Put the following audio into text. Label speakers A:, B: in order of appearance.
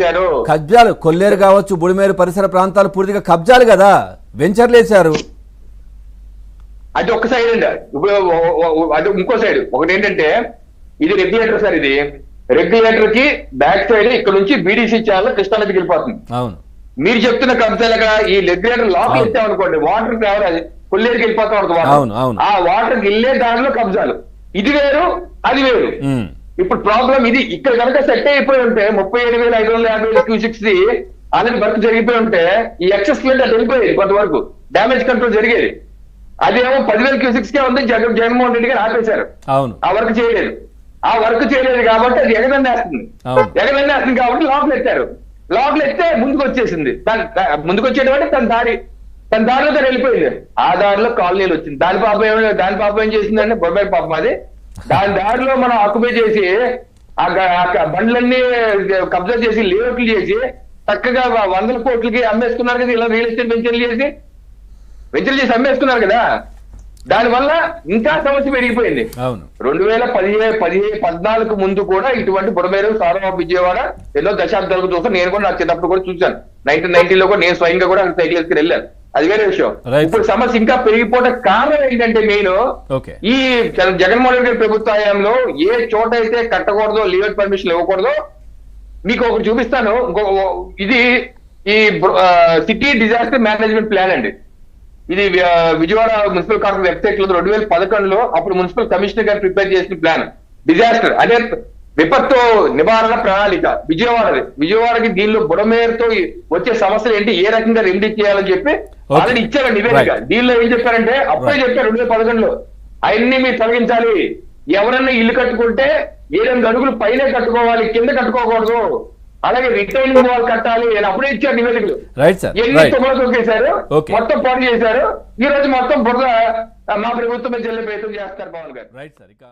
A: చేశారు
B: కబ్జాలు. కొల్లేరు కావచ్చు బుడిమేరు పరిసర ప్రాంతాలు పూర్తిగా కబ్జాలు కదా. వెంచర్లు వేశారు.
A: అది ఒక సైడ్ అండి. ఇప్పుడు అది ఇంకో సైడ్ ఒకటి ఏంటంటే ఇది రెగ్యులేటర్ సార్ ఇది. రెగ్యులేటర్కి బ్యాక్ సైడ్ ఇక్కడ నుంచి బీడీసీ ఛానల్ కృష్ణానదికి వెళ్ళిపోతుంది.
B: అవును.
A: మీరు చెప్తున్న కబ్జాలుగా ఈ రెగ్యులేటర్ లాక్. ఇచ్చామనుకోండి వాటర్ రావాలి అది కొల్లేరుకి వెళ్ళిపోతా ఉంటుంది. ఆ వాటర్ వెళ్ళే దారిలో కబ్జాలు. ఇది వేరు అది వేరు. ఇప్పుడు ప్రాబ్లం ఇది. ఇక్కడ కనుక సెట్ అయిపోయి ఉంటే ముప్పై ఏడు వేల ఐదు వందల యాభై ఏడు క్యూసిక్స్ ఆల్రెడీ వర్క్ జరిగిపోయి ఉంటే ఈ ఎక్సెస్ ఫ్లడ్ అది వెళ్ళిపోయేది కొంతవరకు. డామేజ్ కంట్రోల్ జరిగేది. అదేమో పదివేల క్యూసిక్స్ కే ఉంది జగన్ జగన్మోహన్ రెడ్డి గారు ఆపేశారు. ఆ వర్క్ చేయలేదు. ఆ వర్క్ చేయలేదు కాబట్టి అది ఎగదండేస్తుంది. ఎగదండేస్తుంది కాబట్టి లోపల ఎత్తారు. లోపల ఎత్తే ముందుకు వచ్చేసింది. ముందుకు వచ్చేటువంటి తన దారి తన దారిలో తను వెళ్ళిపోయింది. ఆ దారిలో కాలనీలు వచ్చింది. దాని పాపం ఏమైనా దాని పాపం ఏం చేసిందంటే బొబ్బాయి పాపం అది. దాని దారిలో మనం ఆక్యుపై చేసి బండ్లన్నీ కబ్జా చేసి లేఅవుట్లు చేసి చక్కగా వందల కోట్లకి అమ్మేసుకున్నారు కదా ఇలా రియల్ ఎస్టేట్ వెంచర్లు చేసి? వెంచర్లు చేసి అమ్మేసుకున్నారు కదా? దానివల్ల ఇంకా సమస్య పెరిగిపోయింది. రెండు వేల పదిహే పదిహేను పద్నాలుగు ముందు కూడా ఇటువంటి బుడమేరు సారవ విజయవాడ ఎన్నో దశాబ్దాలకు చూస్తాను నేను కూడా నా చిన్నప్పుడు కూడా చూశాను. నైన్టీన్ నైన్టీలో కూడా నేను స్వయంగా కూడా సైకిల్ వేసుకుని వెళ్ళాను. అది వేరే విషయం. ఇప్పుడు సమస్య ఇంకా పెరిగిపోవడం కారణం ఏంటంటే మెయిన్ ఈ జగ- జగన్మోహన్ రెడ్డి గారి ప్రభుత్వ హయాంలో ఏ చోట అయితే కట్టకూడదో లీవెట్ పర్మిషన్ ఇవ్వకూడదో మీకు ఒకటి చూపిస్తాను. ఇది ఈ సిటీ డిజాస్టర్ మేనేజ్మెంట్ ప్లాన్ అండి. ఇది విజయవాడ మున్సిపల్ కార్పొరేషన్ వెబ్సైట్లో రెండు వేల పదకొండులో అప్పుడు మున్సిపల్ కమిషనర్ గారు ప్రిపేర్ చేసిన ప్లాన్ డిజాస్టర్ అదే విపత్తు నివారణ ప్రణాళిక. విజయవాడది. విజయవాడకి దీనిలో బుడమేరుతో వచ్చే సమస్యలు ఏంటి? ఏ రకంగా రెమెడీ చేయాలని చెప్పి. ఆల్రెడీ ఇచ్చారు నివేదిక. దీనిలో ఏం చెప్పారంటే అప్పుడే. చెప్పారు రెండు వేల పదకొండులో అవన్నీ మీరు తొలగించాలి. ఎవరన్నా ఇల్లు కట్టుకుంటే ఏడెనిమిది అడుగులు పైనే కట్టుకోవాలి కింద కట్టుకోకూడదు. అలాగే రిటైనింగ్ వాల్ కట్టాలి అని అప్పుడే ఇచ్చారు నివేదికలు. ఎన్ని తుమ్మలు తొక్కేశారు. మొత్తం పాడు చేశారు. ఈ రోజు మొత్తం బురద ఆ, మా ప్రభుత్వం చెల్లె ప్రయత్నం చేస్తారు పవన్ గారు.
B: రైట్ సార్ ఇక